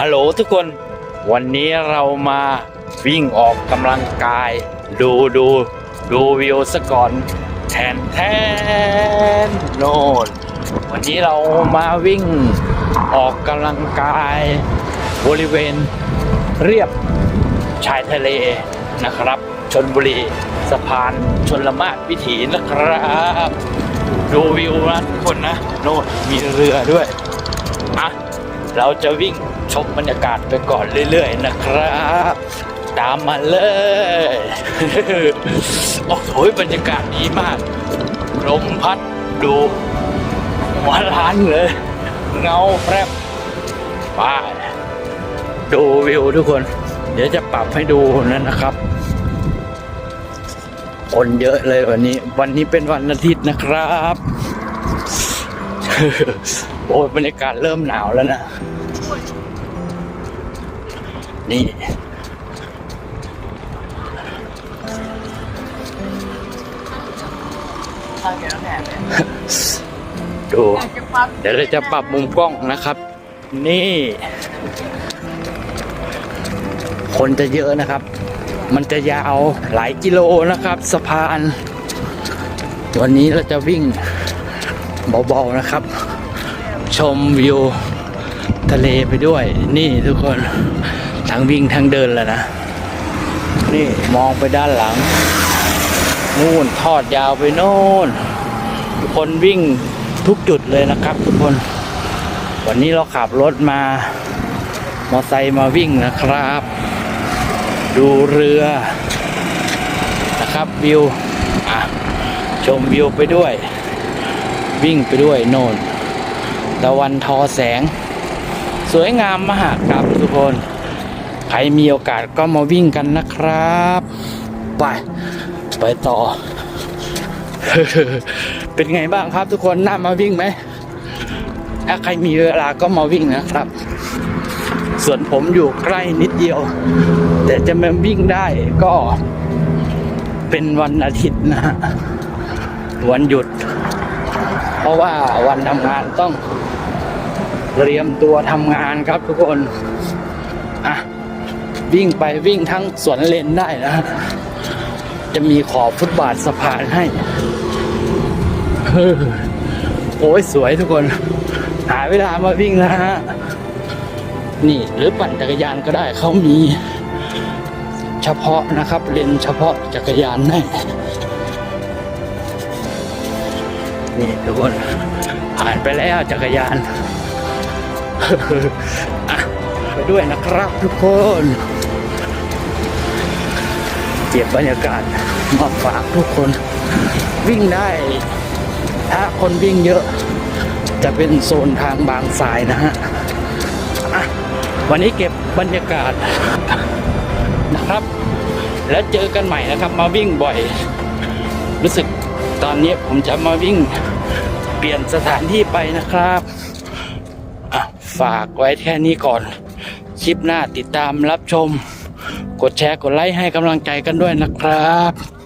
ฮัลโหลทุกคน วันนี้เรามาวิ่งออกกำลังกาย ดูดูดูวิวสะก่อนแทนแทนโน่นวันนี้เรามาวิ่งออกกำลังกาย บริเวณเรียบชายทะเลนะครับชนบุรีสะพานชนละมาดวิถีนะครับ ดูวิวนะทุกคนนะ โน่นมีเรือด้วยอะ เราจะวิ่งชมบรรยากาศไปก่อนเรื่อยๆนะครับ ตามมาเลย โอ้โหบรรยากาศดีมาก ลมพัดดูหัวล้านเลย เงาแฟรบไปดูวิวทุกคน เดี๋ยวจะปรับให้ดูนั่นนะครับ คนเยอะเลยวันนี้ วันนี้เป็นวันอาทิตย์นะครับ โอ้ยบรรยากาศเริ่มหนาวแล้วนะ นี่ ดู เดี๋ยวเราจะปรับมุมกล้องนะครับ นี่ คนจะเยอะนะครับ มันจะยาวหลายกิโลนะครับ สะพาน วันนี้เราจะวิ่ง เบาๆนะครับ ชมวิวทะเลไปด้วย นี่ทุกคนทั้งวิ่งทั้งเดินแล้วนะ นี่มองไปด้านหลัง นู่นทอดยาวไปโน่นทุกคนวิ่งทุกจุดเลยนะครับ ทุกคน วันนี้เราขับรถมามอไซค์มาวิ่งนะครับ ดูเรือนะครับวิวอะชมวิวไปด้วย วิ่งไปด้วยโนนตะวันทอแสง สวยงามมหากครับทุกคน ใครมีโอกาสก็มาวิ่งกันนะครับ ไป ไปต่อ เป็นไงบ้างครับทุกคนน่ามาวิ่งไหมถ้าใครมีเวลาก็มาวิ่งนะครับ ส่วนผมอยู่ใกล้นิดเดียว แต่จะมาวิ่งได้ก็เป็นวันอาทิตย์นะวันหยุด ราะว่าวันทำงานต้องเตรียมตัวทำงานครับทุกคนอะวิ่งไปวิ่งทั้งสวนเลนได้นะ จะมีขอบฟุตบาทสะพานให้เฮ้อโอ้ยสวยทุกคน หาเวลามาวิ่งนะฮะนี่หรือปั่นจักรยานก็ได้เขามี เฉพาะนะครับเลนเฉพาะจักรยานให้ นี่ทุกคนผ่านไปแล้วจักรยานไปด้วยนะครับทุกคนเก็บบรรยากาศมาฝากทุกคน วิ่งได้ถ้าคนวิ่งเยอะ จะเป็นโซนทางบางสายนะฮะอะวันนี้เก็บบรรยากาศนะครับ แล้วเจอกันใหม่นะครับ มาวิ่งบ่อย รู้สึก ตอนนี้ผมจะมาวิ่งเปลี่ยนสถานที่ไปนะครับฝากไว้แค่นี้ก่อน คลิปหน้าติดตามรับชม กดแชร์กดไลค์ให้กำลังใจกันด้วยนะครับ